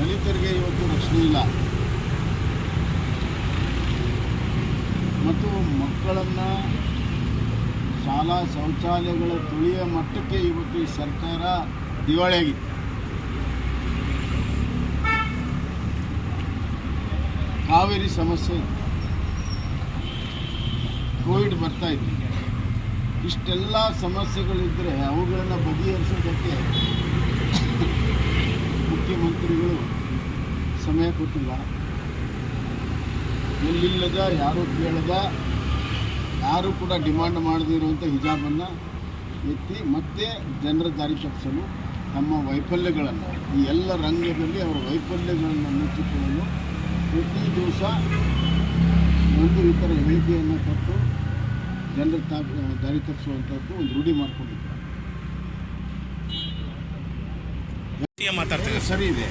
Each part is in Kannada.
ದಲಿತರಿಗೆ ಇವತ್ತು ರಕ್ಷಣೆ ಇಲ್ಲ. ಮತ್ತು ಮಕ್ಕಳನ್ನು ಶಾಲಾ ಶೌಚಾಲಯಗಳ ತುಳಿಯ ಮಟ್ಟಕ್ಕೆ ಇವತ್ತು ಈ ಸರ್ಕಾರ ದಿವಾಳಿಯಾಗಿದೆ ಕಾವೇರಿ ಸಮಸ್ಯೆ ಕೋವಿಡ್ ಬರ್ತಾ ಇತ್ತು. ಇಷ್ಟೆಲ್ಲ ಸಮಸ್ಯೆಗಳಿದ್ದರೆ ಅವುಗಳನ್ನು ಬಗೆಹರಿಸೋದಕ್ಕೆ ಮುಖ್ಯಮಂತ್ರಿಗಳು ಸಮಯ ಕೊಟ್ಟಿಲ್ಲ. ಎಲ್ಲಿಲ್ಲದ, ಯಾರೂ ಕೇಳದ, ಯಾರೂ ಕೂಡ ಡಿಮಾಂಡ್ ಮಾಡದೇ ಇರುವಂಥ ಹಿಜಾಬನ್ನು ಎತ್ತಿ ಮತ್ತೆ ಜನರ ದಾರಿ ತಪ್ಪಿಸಲು ತಮ್ಮ ವೈಫಲ್ಯಗಳನ್ನು, ಈ ಎಲ್ಲ ರಂಗದಲ್ಲಿ ಅವರ ವೈಫಲ್ಯಗಳನ್ನು ಮುಚ್ಚಿಕೊಳ್ಳಲು ಪ್ರತಿ ದಿವಸ ಒಂದು ಇತರ ಹೇಳಿಕೆಯನ್ನು ಕೊಟ್ಟು ಜನರ ದಾರಿ ತಪ್ಪಿಸುವಂಥದ್ದು ಒಂದು ರೂಢಿ ಮಾಡಿಕೊಂಡಿದ್ದಾರೆ. ಮಾತಾಡ್ತಾರೆ ಸರಿ ಇದೆ.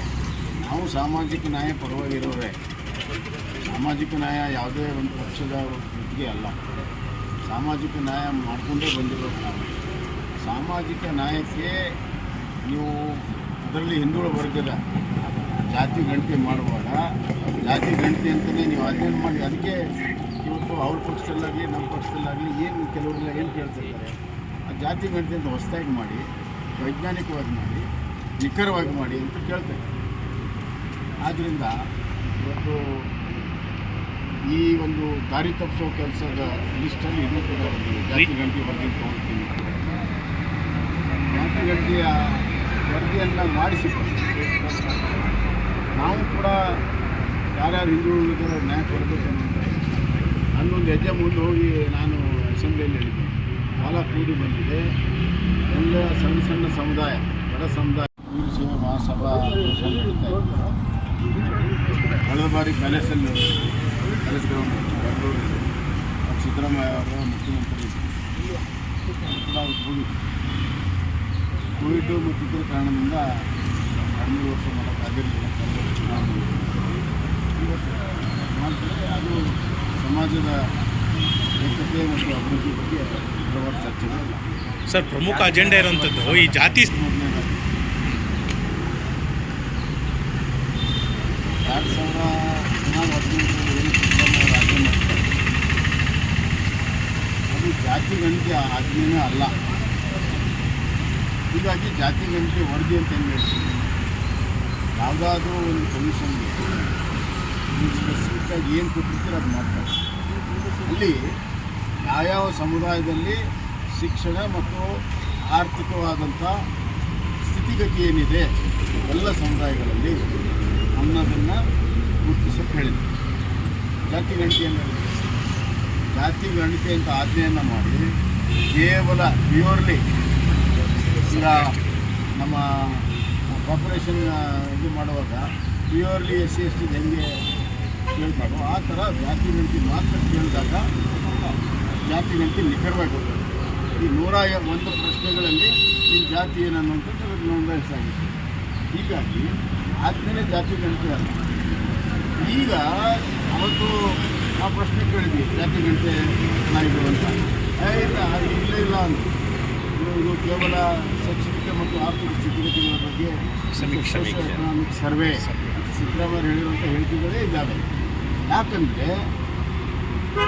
ನಾವು ಸಾಮಾಜಿಕ ನ್ಯಾಯ ಪರವಾಗಿರೋರೆ. ಸಾಮಾಜಿಕ ನ್ಯಾಯ ಯಾವುದೇ ಒಂದು ಪಕ್ಷದ ಗುತ್ತಿಗೆ ಅಲ್ಲ. ಸಾಮಾಜಿಕ ನ್ಯಾಯ ಮಾಡಿಕೊಂಡೇ ಬಂದಿರೋದು ನಾವು. ಸಾಮಾಜಿಕ ನ್ಯಾಯಕ್ಕೆ ನೀವು ಅದರಲ್ಲಿ ಹಿಂದುಳ ವರ್ಗದ ಜಾತಿ ಗಣತಿ ಮಾಡುವಾಗ, ಜಾತಿ ಗಣತಿ ಅಂತಲೇ ನೀವು ಅಧ್ಯಯನ ಮಾಡಿ, ಅದಕ್ಕೆ ಇವತ್ತು ಅವ್ರ ಪಕ್ಷದಲ್ಲಾಗಲಿ, ನಮ್ಮ ಪಕ್ಷದಲ್ಲಾಗಲಿ ಏನು ಕೆಲವರೆಲ್ಲ ಏನು ಕೇಳ್ತಿರ್ತಾರೆ? ಆ ಜಾತಿ ಗಣತಿ ಅಂತ ಹೊಸದಾಗಿ ಮಾಡಿ, ವೈಜ್ಞಾನಿಕವಾಗಿ ಮಾಡಿ ನಿಖರವಾಗಿ ಮಾಡಿ ಅಂತ ಕೇಳ್ತೇನೆ. ಆದ್ದರಿಂದ ಇವತ್ತು ಈ ಒಂದು ದಾರಿ ತಪ್ಪಿಸೋ ಕೆಲಸದ ಲಿಸ್ಟಲ್ಲಿ ಇನ್ನೂ ಕೂಡ ಒಂದು ಜಾತಿ ಗಂಟೆ ವರದಿ ತೊಗೊಳ್ತೀನಿ. ಜಾತಿ ಗಂಟೆಯ ವರದಿಯನ್ನು ಮಾಡಿಸಿಕೊಂಡು ನಾವು ಕೂಡ ಯಾರ್ಯಾರು ಹಿಂದುಳಿದ ನ್ಯಾಯ ಕೊಡಬೇಕು ನನ್ನೊಂದು ಹೆಜ್ಜೆ ಮುಂದೆ ಹೋಗಿ ನಾನು ಅಸೆಂಬ್ಲಿಯಲ್ಲಿ ಹೇಳಿದ್ದೆ. ಕಾಲ ಕೂಡಿ ಬಂದಿದೆ. ಎಲ್ಲ ಸಣ್ಣ ಸಣ್ಣ ಸಮುದಾಯ, ಬಡ ಸಮುದಾಯ ವೀರ ಸೇವೆ ಮಹಾಸಭಾ ಫಂಕ್ಷನ್ ನಡೀತಾ ಇತ್ತು ಕಳೆದ ಬಾರಿ ಪ್ಯಾಲೇಸಲ್ಲಿ ಪ್ಯಾಲೇಸ್ ಗ್ರೌಂಡ್ ಬೆಂಗಳೂರು ಸಿದ್ದರಾಮಯ್ಯ ಅವರು ಮುಖ್ಯಮಂತ್ರಿ ಇದ್ದರು. ಕೂಡ ಅವ್ರು ಹೋಗಿದ್ರು ಕೋವಿಡ್ ಮತ್ತು ಇತರ ಕಾರಣದಿಂದ ಹದಿಮೂರು ವರ್ಷ ಮಾಡೋಕ್ಕೆ ಆಗಿರಲಿಲ್ಲ ಕಳೆದ ಚುನಾವಣೆ ಈ ವರ್ಷ ಮಾಡ್ತಾರೆ ಅದು ಸಮಾಜದ ಏಕತೆ ಮತ್ತು ಅಭಿವೃದ್ಧಿ ಬಗ್ಗೆ ಹಲವಾರು ಚರ್ಚೆಗಳಿಲ್ಲ ಸರ್ ಪ್ರಮುಖ ಅಜೆಂಡಾ ಇರುವಂಥದ್ದು ಈ ಜಾತಿ ಮೊದಲನೇದಾಗಿ ಎರಡು ಸಾವಿರ ಹದಿನಾರು ಹದಿನೆಂಟರಲ್ಲಿ ಏನು ಸಿದ್ದರಾಮಯ್ಯ ರಾಜ್ಯ ಮಾಡ್ತಾರೆ ಅದು ಜಾತಿ ಗಣತಿ ಆಜ್ಞೆನೇ ಅಲ್ಲ. ಹೀಗಾಗಿ ಜಾತಿ ಗಣತಿ ವರದಿ ಅಂತ ಏನು ಯಾವುದಾದ್ರೂ ಒಂದು ಕಮಿಷನ್ಗೆ ಸ್ಪೆಸಿಫಿಕ್ಕಾಗಿ ಏನು ಕೊಟ್ಟಿರ್ತೀರ ಅದು ಮಾಡ್ತಾರೆ. ಇಲ್ಲಿ ಯಾವ್ಯಾವ ಸಮುದಾಯದಲ್ಲಿ ಶಿಕ್ಷಣ ಮತ್ತು ಆರ್ಥಿಕವಾದಂಥ ಸ್ಥಿತಿಗತಿ ಏನಿದೆ ಎಲ್ಲ ಸಮುದಾಯಗಳಲ್ಲಿ ಅನ್ನೋದನ್ನು ಗುರುತಿಸೋಕೆ ಹೇಳಿದೆ ಜಾತಿ ಗಣತಿಯನ್ನು ಜಾತಿ ಗಣತಿ ಅಂತ ಆಜ್ಞೆಯನ್ನು ಮಾಡಿ ಕೇವಲ ಪ್ಯೂರ್ಲಿ ಈಗ ನಮ್ಮ ಪಾಪ್ಯುಲೇಷನ್ ಇದು ಮಾಡುವಾಗ purely S C S T ಹೆಂಗೆ ಕೇಳ್ತಾರೋ ಆ ಥರ ಜಾತಿ ಗಣತಿ ಮಾತ್ರ ಕೇಳಿದಾಗ ಜಾತಿ ಗಣತಿ ನಿಖರವಾಗಿ ಹೋಗ್ತದೆ ಈ ನೂರ ಒಂದು ಪ್ರಶ್ನೆಗಳಲ್ಲಿ ಈ ಜಾತಿ ಏನನ್ನುವಂಥದ್ದು ನೋಂದಾಯಿಸಲಾಗಿದೆ. ಹೀಗಾಗಿ ಆದ್ಮೇಲೆ ಜಾತಿ ಗಣತಿ ಅಲ್ಲ. ಈಗ ಅವತ್ತು ನಾವು ಪ್ರಶ್ನೆ ಕೇಳಿದ್ವಿ ಜಾತಿ ಗಂಟೆ ನಾಯಿಗಳು ಅಂತ ಇಲ್ಲ ಇಲ್ಲ ಇಲ್ಲ ಅಂತ ಇದು ಕೇವಲ ಶೈಕ್ಷಣಿಕ ಮತ್ತು ಆರ್ಥಿಕ ಸ್ಥಿತಿಗತಿಗಳ ಬಗ್ಗೆ ಸಮೀಕ್ಷೆ. ಎಕನಾಮಿಕ್ ಸರ್ವೆ ಸಿದ್ದರಾಮಯ್ಯ ಹೇಳಿರುವಂಥ ಹೇಳಿಕೆಗಳೇ ಇದ್ದಾವೆ ಯಾಕಂದರೆ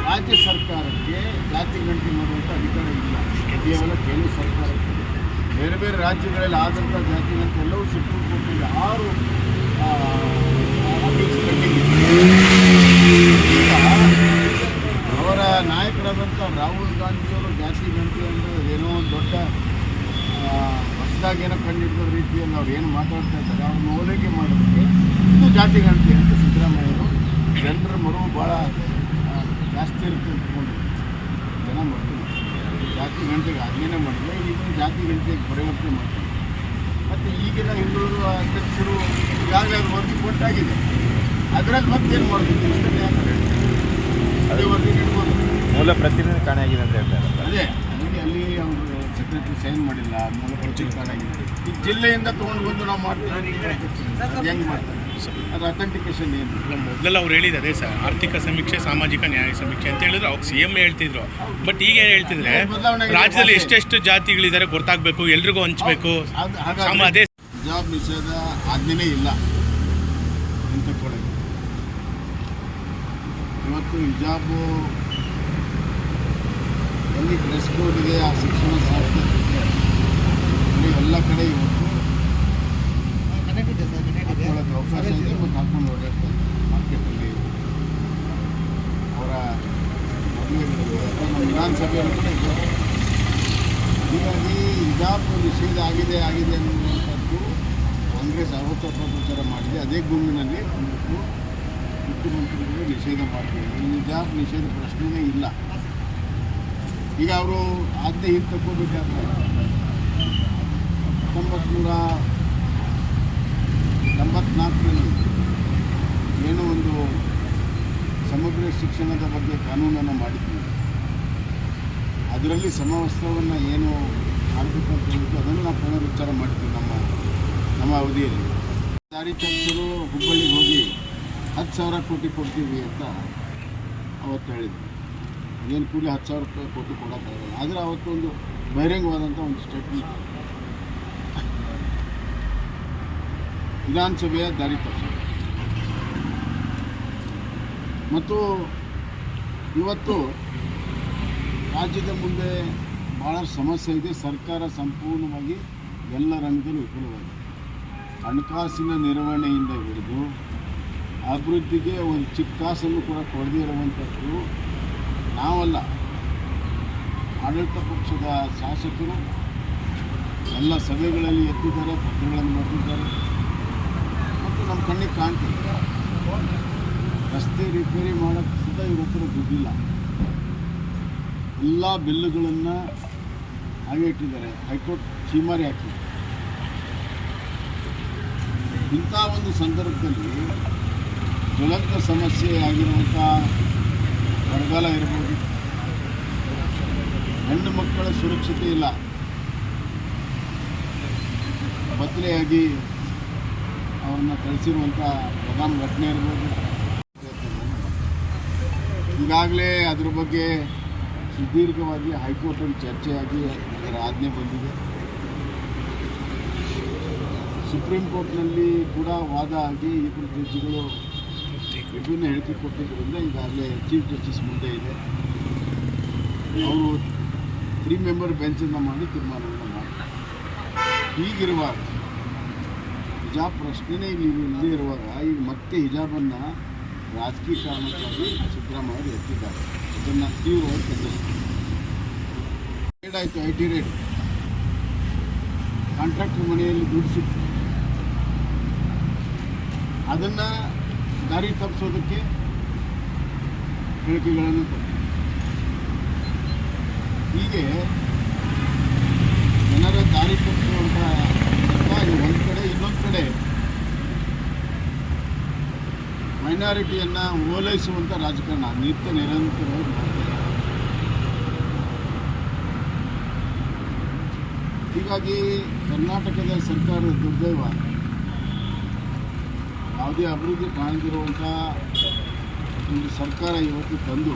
ರಾಜ್ಯ ಸರ್ಕಾರಕ್ಕೆ ಜಾತಿ ಗಣತಿ ಮಾಡುವಂಥ ಅಧಿಕಾರ ಇಲ್ಲ ಕೇವಲ ಕೇಂದ್ರ ಸರ್ಕಾರಕ್ಕೆ ಬೇರೆ ಬೇರೆ ರಾಜ್ಯಗಳಲ್ಲಿ ಆದಂಥ ಜಾತಿ ಗಣತಿ ಎಲ್ಲವೂ ಸುಪ್ರೀಂ ಕೋರ್ಟಲ್ಲಿ ಆರು ಇದೆ. ನಾಯಕರಾದಂಥ ರಾಹುಲ್ ಗಾಂಧಿಯವರು ಜಾತಿ ಗಣತಿ ಅಂದರೆ ಏನೋ ಒಂದು ದೊಡ್ಡ ಹೊಸದಾಗಿ ಏನೋ ಕಂಡುಹಿಡಿದ ರೀತಿಯಲ್ಲಿ ಅವ್ರು ಏನು ಮಾತಾಡ್ತಾ ಇದ್ದಾರೆ, ಅವ್ರನ್ನ ಹೋಲಿಕೆ ಮಾಡೋದಕ್ಕೆ ಇದು ಜಾತಿ ಗಣತಿ ಅಂತ ಸಿದ್ದರಾಮಯ್ಯರು ಜನರ ಮರುವು ಭಾಳ ಜಾಸ್ತಿ ಇರುತ್ತೆ ಅಂದ್ಕೊಂಡು ಜನ ಮಾಡ್ತೀವಿ ಜಾತಿ ಗಂಟೆಗೆ ಆಜ್ಞೆನೇ ಮಾಡಿದ್ರೆ ಈಗ ಜಾತಿ ಗಂಟೆಗೆ ಪರಿವರ್ತನೆ ಮಾಡ್ತಾರೆ. ಮತ್ತು ಈಗಿನ ಹಿಂದುಳಿದ ಅಧ್ಯಕ್ಷರು ಈಗಾಗಲೇ ವರದಿ ಕೊಟ್ಟಾಗಿದೆ. ಅದರಲ್ಲಿ ಮತ್ತೇನು ಮಾಡಬೇಕು? ಅಂತ? ಅದೇ ವರದಿ ನೀಡ್ಬೋದು. ಮೂಲ ಪ್ರತಿನಿಧಿ ಕಾಣೆಯಾಗಿದೆ ಅಂತ ಹೇಳ್ತಾರೆ ಅದೇ ಅಲ್ಲಿ ಅಲ್ಲಿ ಅವರು ಸೆಕ್ರೆಟರಿ ಸೈನ್ ಮಾಡಿಲ್ಲ ಮೂಲ ಪ್ರತಿಕಾರಾಗಿದೆ ಈ ಜಿಲ್ಲೆಯಿಂದ ತೊಗೊಂಡು ಬಂದು ನಾವು ಮಾಡ್ತೀವಿ. ಅದು ಹೆಂಗೆ ಮಾಡ್ತಾರೆ? ಅದು ಅಥೆಂಟಿಕೇಶನ್ ಏನು? ಮೊದಲೆಲ್ಲ ಅವ್ರು ಹೇಳಿದ್ರು ಅದೇ ಸರ್. ಆರ್ಥಿಕ ಸಮೀಕ್ಷೆ ಸಾಮಾಜಿಕ ನ್ಯಾಯ ಸಮೀಕ್ಷೆ ಅಂತ ಹೇಳಿದ್ರು. ಅವಾಗ ಸಿ ಎಂ ಹೇಳ್ತಿದ್ರು. ಬಟ್ ಈಗ ಏನು ಹೇಳ್ತಿದ್ರೆ ರಾಜ್ಯದಲ್ಲಿ. ಎಷ್ಟೆಷ್ಟು ಜಾತಿಗಳಿದ್ದಾರೆ ಗೊತ್ತಾಗಬೇಕು ಎಲ್ರಿಗೂ ಹಂಚ್ಬೇಕು. ಅದು ಜಾಬ್ ನಿಷೇಧ ಆಜ್ಞೆನೇ ಇಲ್ಲ. ಹಿಂತಕ್ಕೊಳ್ಳೋದು ಇವತ್ತು ಹಿಜಾಬು ಎಲ್ಲಿ ಡ್ರೆಸ್ ಇದೆ ಆ ಶಿಕ್ಷಣ ಸಂಸ್ಥೆ ಎಲ್ಲ ಕಡೆ ಇವತ್ತು ಹಾಕೊಳ್ಳೋಕೆ ಅವಕಾಶ ಇದೆ ಮತ್ತು ಹಾಕೊಂಡು ಓಡಾಡ್ತಾರೆ ಮಾರ್ಕೆಟಲ್ಲಿ ಅವರ ಮದುವೆಗಳಲ್ಲಿ ಅಥವಾ ನಮ್ಮ ವಿಧಾನಸಭೆಯಲ್ಲೂ ಕೂಡ ಇದೆ. ಹೀಗಾಗಿ ಇದಾಪು ನಿಷೇಧ ಆಗಿದೆ ಆಗಿದೆ ಅನ್ನುವಂಥದ್ದು ಕಾಂಗ್ರೆಸ್ ಅವತ್ತು ಪ್ರಚಾರ ಮಾಡಿದೆ. ಅದೇ ಗುಂಪಿನಲ್ಲಿ ಮುಖ್ಯಮಂತ್ರಿಗಳು ನಿಷೇಧ ಮಾಡ್ತೀವಿ ಈ ಹಿಜಾಬ್ ನಿಷೇಧ ಪ್ರಶ್ನೆಯೇ ಇಲ್ಲ. ಈಗ ಅವರು ಆಜ್ಞೆ ಹಿಂದೆ ತಗೋಬೇಕಾದ್ರೆ ಹತ್ತೊಂಬತ್ತು ನೂರ ಎಂಬತ್ನಾಲ್ಕರಲ್ಲಿ ಏನೋ ಒಂದು ಸಮಗ್ರ ಶಿಕ್ಷಣದ ಬಗ್ಗೆ ಕಾನೂನನ್ನು ಮಾಡಿದ್ವಿ ಅದರಲ್ಲಿ ಸಮವಸ್ತ್ರವನ್ನು ಏನು ಮಾಡಬೇಕು ಅಂತ ಹೇಳಿದ್ದು ಅದನ್ನು ನಾವು ಪುನರುಚ್ಚಾರ ಮಾಡಿದ್ವಿ ನಮ್ಮ ನಮ್ಮ ಅವಧಿಯಲ್ಲಿ. ದಾರಿ ಹುಬ್ಬಳ್ಳಿಗೆ ಹೋಗಿ ಹತ್ತು ಸಾವಿರ ಕೋಟಿ ಕೊಡ್ತೀವಿ ಅಂತ ಅವತ್ತು ಹೇಳಿದ್ವಿ ಏನು ಕೂಲಿ ಹತ್ತು ಸಾವಿರ ರೂಪಾಯಿ ಕೊಟ್ಟು ಕೊಡೋಕ್ಕಾಗಲ್ಲ ಆದರೆ ಅವತ್ತೊಂದು ಬಹಿರಂಗವಾದಂಥ ಒಂದು ಸ್ಟೇಟ್ಮೆಂಟ್ ವಿಧಾನಸಭೆಯ ದಾರಿ ತಪ್ಪಿಸಲು ಮತ್ತು ಇವತ್ತು ರಾಜ್ಯದ ಮುಂದೆ ಭಾಳ ಸಮಸ್ಯೆ ಇದೆ. ಸರ್ಕಾರ ಸಂಪೂರ್ಣವಾಗಿ ಎಲ್ಲ ರಂಗದಲ್ಲೂ ವಿಫಲವಾಗಿದೆ. ಹಣಕಾಸಿನ ನಿರ್ವಹಣೆಯಿಂದ ಹಿಡಿದು ಅಭಿವೃದ್ಧಿಗೆ ಒಂದು ಚಿಕ್ಕ ಕಾಸನ್ನು ಕೂಡ ಕೊಡದೇ ಇರುವಂಥದ್ದು ನಾವಲ್ಲ. ಆಡಳಿತ ಪಕ್ಷದ ಶಾಸಕರು ಎಲ್ಲ ಸಭೆಗಳಲ್ಲಿ ಎತ್ತಿದ್ದಾರೆ ಪತ್ರಗಳನ್ನು ಬರೆದಿದ್ದಾರೆ. ಮತ್ತು ನಮ್ಮ ಕಣ್ಣಿಗೆ ಕಾಣ್ತಿದೆ. ರಸ್ತೆ ರಿಪೇರಿ ಮಾಡೋಕ್ಕೆ ಸುತ್ತ ಇವ್ರ ದುಡ್ಡಿಲ್ಲ. ಎಲ್ಲ ಬಿಲ್ಲುಗಳನ್ನು ಹಾಗೆ ಇಟ್ಟಿದ್ದಾರೆ. ಹೈಕೋರ್ಟ್ ಚೀಮಾರಿ ಹಾಕಿದೆ ಇಂಥ ಒಂದು ಸಂದರ್ಭದಲ್ಲಿ ಜ್ವಲಂತ ಸಮಸ್ಯೆ ಆಗಿರುವಂಥ ಬರಗಾಲ ಇರ್ಬೋದು ಹೆಣ್ಣು ಮಕ್ಕಳ ಸುರಕ್ಷತೆ ಇಲ್ಲ. ಬದಲಿಯಾಗಿ ಅವ್ರನ್ನ ಕಳಿಸಿರುವಂಥ ಪ್ರಧಾನ ಘಟನೆ ಇರ್ಬೋದು. ಈಗಾಗಲೇ ಅದ್ರ ಬಗ್ಗೆ ಸುದೀರ್ಘವಾಗಿ ಹೈಕೋರ್ಟಲ್ಲಿ ಚರ್ಚೆಯಾಗಿ ಅದರ ಆಜ್ಞೆ ಬಂದಿದೆ. ಸುಪ್ರೀಂ ಕೋರ್ಟ್ನಲ್ಲಿ ಕೂಡ ವಾದ ಆಗಿ ಇಬ್ಬರು ಜಡ್ಜಿಗಳು ವಿಭಿನ್ನ ಹೇಳಿಕೆ ಕೊಟ್ಟಿದ್ದರಿಂದ ಈಗಾಗಲೇ ಚೀಫ್ ಜಸ್ಟಿಸ್ ಮುಂದೆ ಇದೆ. ಅವರು ತ್ರೀ ಮೆಂಬರ್ ಬೆಂಚನ್ನು ಮಾಡಿ ತೀರ್ಮಾನವನ್ನು ಮಾಡ್ತಾರೆ. ಹೀಗಿರುವಾಗ ಹಿಜಾಬ್ ಪ್ರಶ್ನೆನೇ ಇಲ್ಲಿ ಇಲ್ಲದೇ ಇರುವಾಗ ಈಗ ಮತ್ತೆ ಹಿಜಾಬನ್ನು ರಾಜಕೀಯ ಕಾರಣಕ್ಕಾಗಿ ಸಿದ್ದರಾಮಯ್ಯ ಎತ್ತಿದ್ದಾರೆ. ಇದನ್ನು ತೀವ್ರವಾಗಿ ಖಂಡಿಸ್ತಾರೆ ರೇಡ್ ಆಯಿತು ಐ ಟಿ ರೇಡ್ ಕಾಂಟ್ರಾಕ್ಟರ್ ಮನೆಯಲ್ಲಿ ದುಡ್ಡು ಅದನ್ನು ದಾರಿ ತಪ್ಪಿಸೋದಕ್ಕೆ ಹೇಳಿಕೆಗಳನ್ನು ಕೊಟ್ಟರು ಹೀಗೆ ಜನರ ದಾರಿ ತಪ್ಪಿಸುವಂಥ ಒಂದು ಕಡೆ, ಇನ್ನೊಂದು ಕಡೆ ಮೈನಾರಿಟಿಯನ್ನು ಓಲೈಸುವಂಥ ರಾಜಕಾರಣ, ನಿತ್ಯ ನಿರಂತರವಾಗಿ ಹೀಗಾಗಿ ಕರ್ನಾಟಕದ ಸರ್ಕಾರದ ದುರ್ದೈವ. ಯಾವುದೇ ಅಭಿವೃದ್ಧಿ ಕಾಣದಿರುವಂಥ ಒಂದು ಸರ್ಕಾರ ಇವತ್ತು ತಂದು